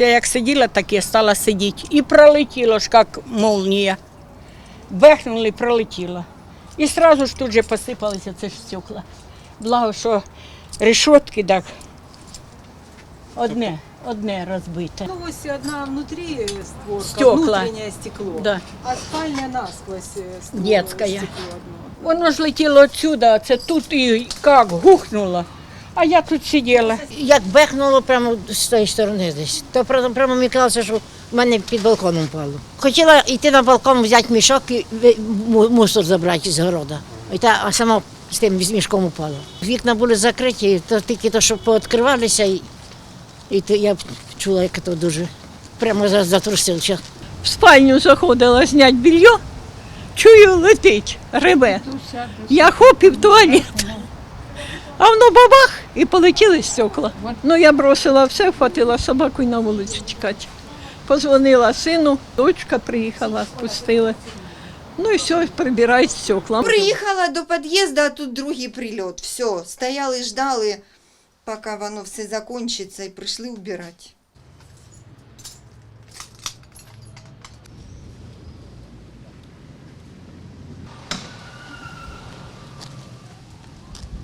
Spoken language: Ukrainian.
Я як сиділа, так і стала сидіти. І пролетіло ж, як молнія. Бехнули, пролетіло. І одразу ж тут же посипалися ці ж стекла. Благо, що решетки так. Одне, одне розбите. Ну, ось одна внутри створка, Стекла. внутреннее стекло. Да. А спальня насквозь Детская. стекло одно. Воно ж летіло отсюда, а це тут і як гухнуло. А я тут сиділа. Як бехнуло прямо з тої сторони десь, то прямо, прямо мені казалося, що в мене під балконом впало. Хотіла йти на балкон, взяти мішок і мусор забрати з города. І та, а сама з тим з мішком упала. Вікна були закриті, то тільки то, що пооткривалися, і, і то я чула, як то дуже прямо за- затрусився. в спальню заходила зняти білье, чую, летить, рибе. Я хоп і в туалет. А воно бабах і полетіли стекла. Ну я бросила все, хватила собаку і на вулицю тікати. Позвонила сину, дочка приїхала, відпустили. Ну і все, прибирають стекла. Приїхала до під'їзду, а тут другий прильот. Все, стояли, ждали, поки воно все закінчиться, і прийшли вбирати.